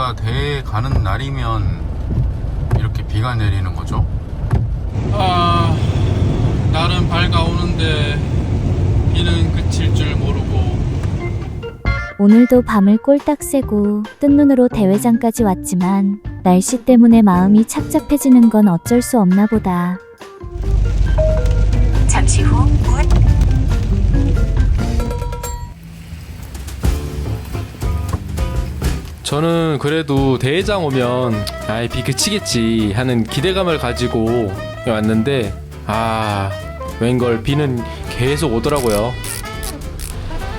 제가 대회 가는 날이면 이렇게 비가 내리는 거죠? 아, 날은 밝아오는데 비는 그칠 줄 모르고 오늘도 밤을 꼴딱 새고 뜬 눈으로 대회장까지 왔지만 날씨 때문에 마음이 착잡해지는 건 어쩔 수 없나 보다. 잠시 후우 저는 그래도 대회장 오면 아이 비 그치겠지 하는 기대감을 가지고 왔는데 아 웬걸 비는 계속 오더라고요.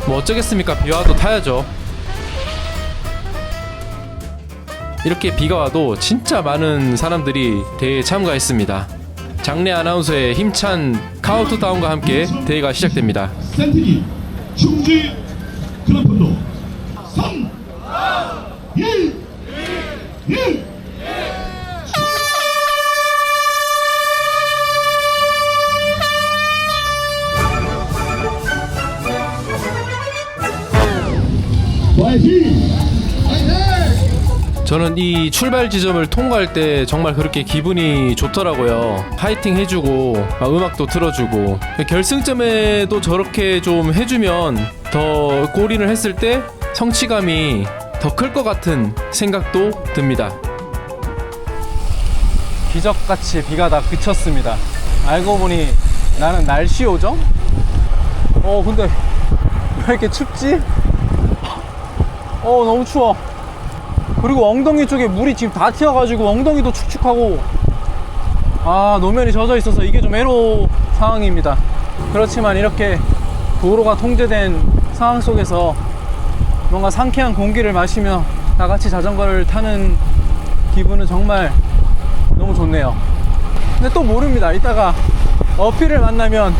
뭐 어쩌겠습니까 비 와도 타야죠. 이렇게 비가 와도 진짜 많은 사람들이 대회에 참가했습니다. 장례 아나운서의 힘찬 카운트다운과 함께 대회가 시작됩니다. 센트기 충지 클럽도 1 화이팅! 저는 이 출발 지점을 통과할 때 정말 그렇게 기분이 좋더라고요. 파이팅 해주고 막 음악도 틀어주고 결승점에도 저렇게 좀 해주면 더 골인을 했을 때 성취감이 더 클 것 같은 생각도 듭니다. 기적같이 비가 다 그쳤습니다. 알고 보니 나는 날씨 요정? 어 근데 왜 이렇게 춥지? 어 너무 추워. 그리고 엉덩이 쪽에 물이 지금 다 튀어가지고 엉덩이도 축축하고 아 노면이 젖어 있어서 이게 좀 애로 상황입니다 그렇지만 이렇게 도로가 통제된 상황 속에서 뭔가 상쾌한 공기를 마시며 다 같이 자전거를 타는 기분은 정말 너무 좋네요. 근데 또 모릅니다. 이따가 어필을 만나면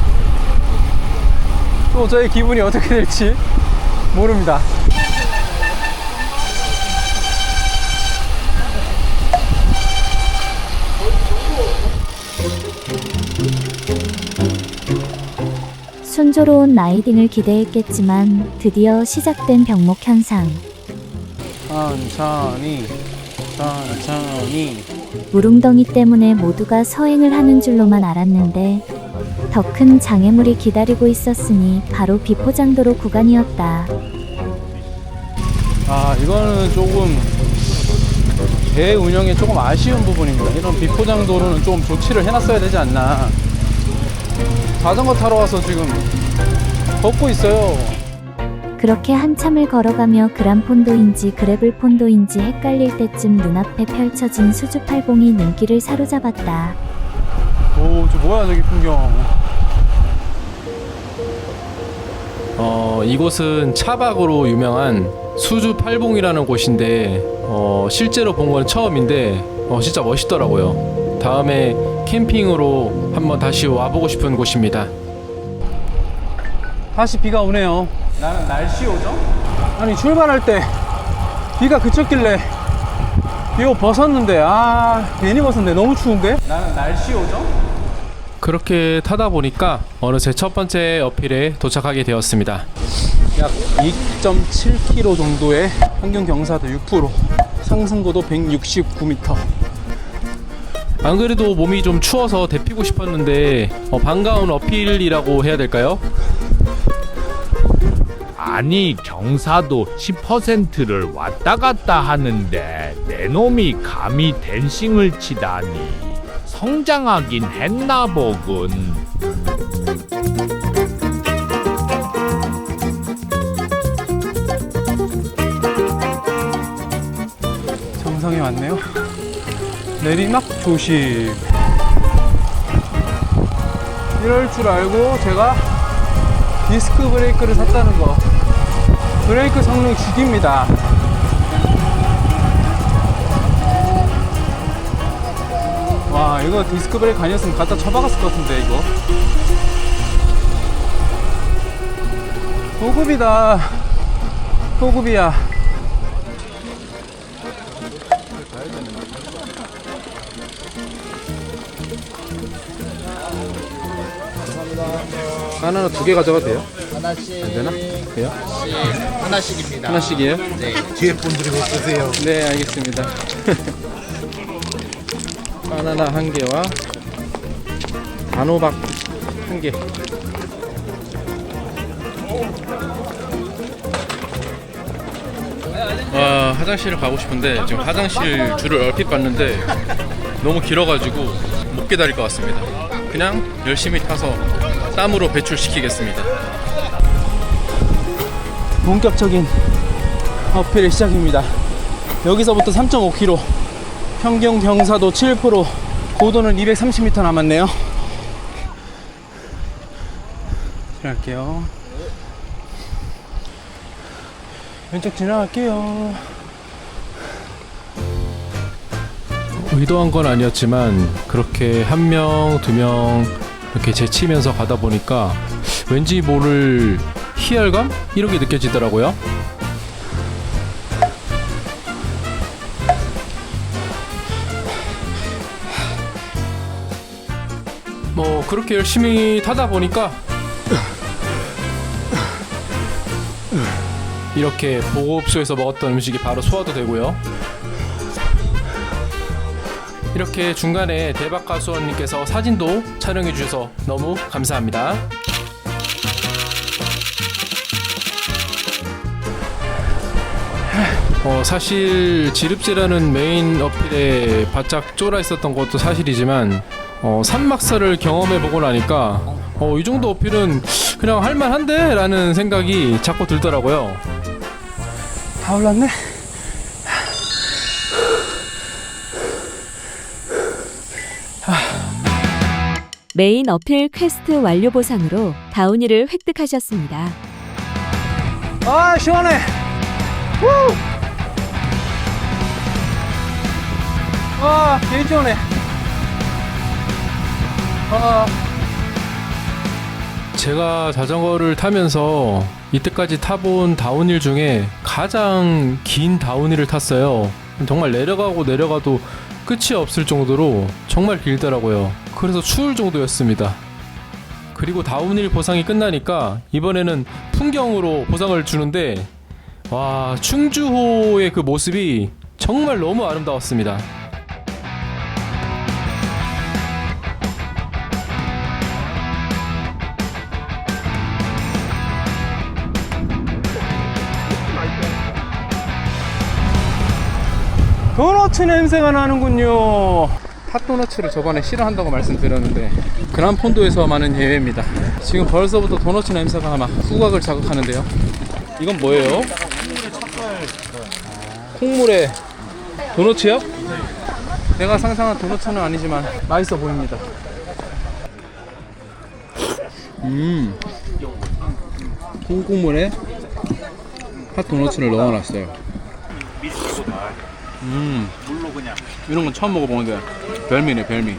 또 저의 기분이 어떻게 될지 모릅니다 순조로운 라이딩을 기대했겠지만 드디어 시작된 병목 현상. 천천히 천천히 무릉덩이 때문에 모두가 서행을 하는 줄로만 알았는데 더 큰 장애물이 기다리고 있었으니 바로 비포장도로 구간이었다. 아 이거는 조금 배 운영에 조금 아쉬운 부분입니다 이런 비포장 도로는 좀 조치를 해놨어야 되지 않나 자전거 타러 와서 지금 걷고 있어요. 그렇게 한참을 걸어가며 그란폰도인지 그래블폰도인지 헷갈릴 때쯤 눈앞에 펼쳐진 수주팔봉이 눈길을 사로잡았다. 오 저 뭐야 저기 풍경. 어 이곳은 차박으로 유명한 수주 팔봉이라는 곳인데 어 실제로 본 건 처음인데 어 진짜 멋있더라고요 다음에 캠핑으로 한번 다시 와보고 싶은 곳입니다 다시 비가 오네요 나는 날씨 요정? 아니 출발할 때 비가 그쳤길래 비옷 벗었는데 아 괜히 벗었네 너무 추운데? 나는 날씨 요정? 그렇게 타다 보니까 어느새 첫 번째 어필에 도착하게 되었습니다 약 2.7km 정도의 평균 경사도 6% 상승고도 169m 안 그래도 몸이 좀 추워서 데피고 싶었는데 어, 반가운 어필이라고 해야 될까요? 아니 경사도 10%를 왔다 갔다 하는데 내 놈이 감히 댄싱을 치다니 성장하긴 했나 보군 내리막 조심. 이럴 줄 알고 제가 디스크 브레이크를 샀다는 거. 브레이크 성능 죽입니다. 와, 이거 디스크 브레이크 아니었으면 갖다 쳐박았을 것 같은데, 이거. 소급이다. 소급이야. 하나는 두개 가져가도 돼요? 하나씩. 안 되나? 돼요? 하나씩. 하나씩입니다. 하나씩이에요? 네. 뒤에 분들이 못 드세요. 네, 알겠습니다. 바나나 한 개와 단호박 한 개. 와, 화장실을 가고 싶은데 지금 화장실 줄을 얼핏 봤는데 너무 길어가지고 못 기다릴 것 같습니다. 그냥 열심히 타서 땀으로 배출시키겠습니다. 본격적인 어필의 시작입니다. 여기서부터 3.5km, 평경 경사도 7%, 고도는 230m 남았네요. 지나갈게요. 왼쪽 지나갈게요. 의도한 건 아니었지만 그렇게 한 명, 두 명 이렇게 제치면서 가다 보니까 왠지 모를 희열감 이런 게 느껴지더라고요. 뭐 그렇게 열심히 타다 보니까 이렇게 보급소에서 먹었던 음식이 바로 소화도 되고요. 이렇게 중간에 대박 가수원님께서 사진도 촬영해 주셔서 너무 감사합니다. 어, 사실 지릅지라는 메인 어필에 바짝 쫄아 있었던 것도 사실이지만 어, 산막사를 경험해 보고 나니까 어, 이 정도 어필은 그냥 할만한데? 라는 생각이 자꾸 들더라고요. 다 올랐네? 메인 어필 퀘스트 완료 보상으로 다운이를 획득하셨습니다. 아, 시원해! 우! 아, 개 시원해. 아, 제가 자전거를 타면서 이때까지 타본 다운힐 중에 가장 긴 다운힐을 탔어요. 정말 내려가고 내려가도 끝이 없을 정도로 정말 길더라고요. 그래서 추울 정도였습니다. 그리고 다운힐 보상이 끝나니까 이번에는 풍경으로 보상을 주는데 와 충주호의 그 모습이 정말 너무 아름다웠습니다. 도너츠 냄새가 나는군요. 핫도너츠를 저번에 싫어한다고 말씀드렸는데 그란폰도에서 많은 예외입니다. 지금 벌써부터 도너츠 냄새가 막 후각을 자극하는데요. 이건 뭐예요? 콩물에 도너츠요? 내가 상상한 도너츠는 아니지만 맛있어 보입니다. 음, 콩국물에 핫 도너츠를 넣어놨어요. 음. 이런 건 처음 먹어보는데 별미네 별미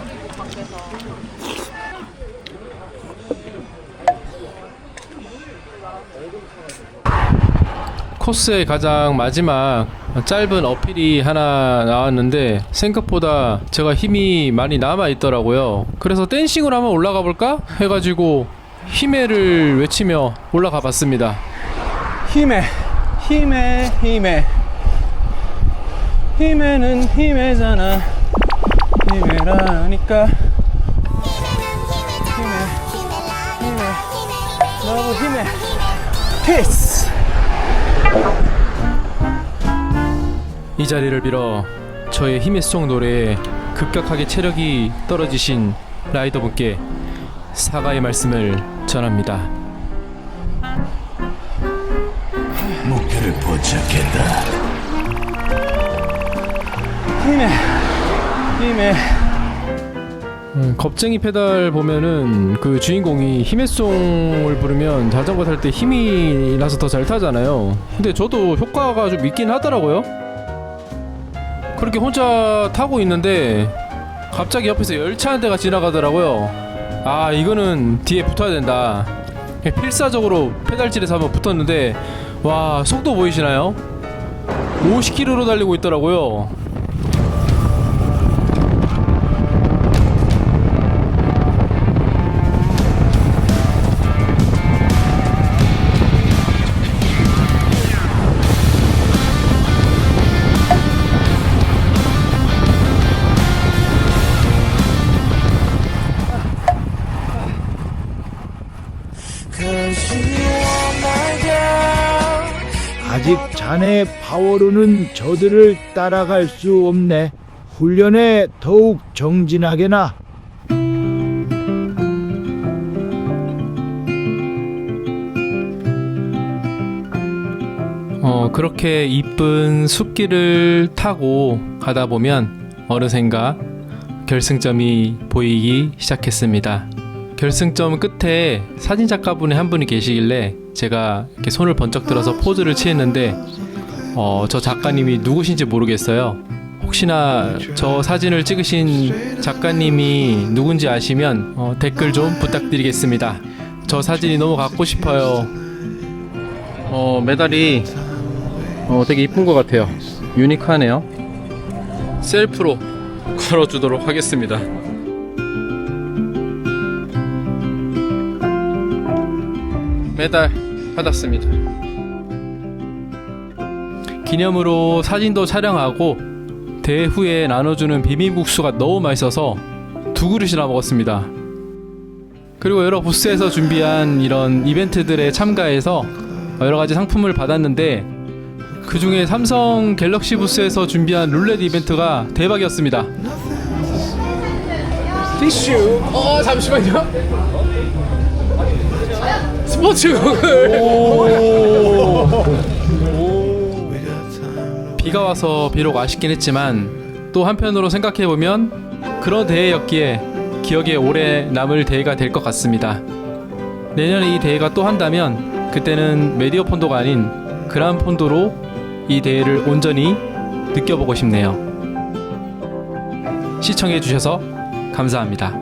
코스의 가장 마지막 짧은 어필이 하나 나왔는데 생각보다 제가 힘이 많이 남아 있더라고요. 그래서 댄싱을 한번 올라가 볼까 해가지고 힘에를 외치며 올라가 봤습니다. 힘에 힘에 힘에 힘에는 힘에잖아. 힘에라니까. 힘에 힘에 너무 힘에 키스 이 자리를 빌어 저의 힘의 수송 노래에 급격하게 체력이 떨어지신 라이더분께 사과의 말씀을 전합니다. 목표를 포착했다. 힘에 힘에 음, 겁쟁이 페달 보면은 그 주인공이 힘의 송을 부르면 자전거 탈 때 힘이 나서 더 잘 타잖아요. 근데 저도 효과가 좀 있긴 하더라고요. 그렇게 혼자 타고 있는데 갑자기 옆에서 열차 한 대가 지나가더라고요. 아 이거는 뒤에 붙어야 된다. 필사적으로 페달질에서 한번 붙었는데 와 속도 보이시나요? 50km로 달리고 있더라고요. 아직 자네 파워로는 저들을 따라갈 수 없네. 훈련에 더욱 정진하게나. 어, 그렇게 이쁜 숲길을 타고 가다 보면 어느샌가 결승점이 보이기 시작했습니다. 결승점 끝에 사진 작가분이 한 분이 계시길래 제가 이렇게 손을 번쩍 들어서 포즈를 취했는데 어, 저 작가님이 누구신지 모르겠어요. 혹시나 저 사진을 찍으신 작가님이 누군지 아시면 어, 댓글 좀 부탁드리겠습니다. 저 사진이 너무 갖고 싶어요. 어, 메달이 어, 되게 이쁜 것 같아요. 유니크하네요. 셀프로 걸어주도록 하겠습니다. 메달 받았습니다. 기념으로 사진도 촬영하고 대회 후에 나눠주는 비빔국수가 너무 맛있어서 두 그릇이나 먹었습니다. 그리고 여러 부스에서 준비한 이런 이벤트들에 참가해서 여러 가지 상품을 받았는데 그 중에 삼성 갤럭시 부스에서 준비한 룰렛 이벤트가 대박이었습니다. 티슈. 어 잠시만요. 스포츠국을. 비가 와서 비록 아쉽긴 했지만 또 한편으로 생각해 보면 그런 대회였기에 기억에 오래 남을 대회가 될 것 같습니다. 내년에 이 대회가 또 한다면 그때는 메디어 폰도가 아닌 그란 폰도로 이 대회를 온전히 느껴보고 싶네요. 시청해 주셔서 감사합니다.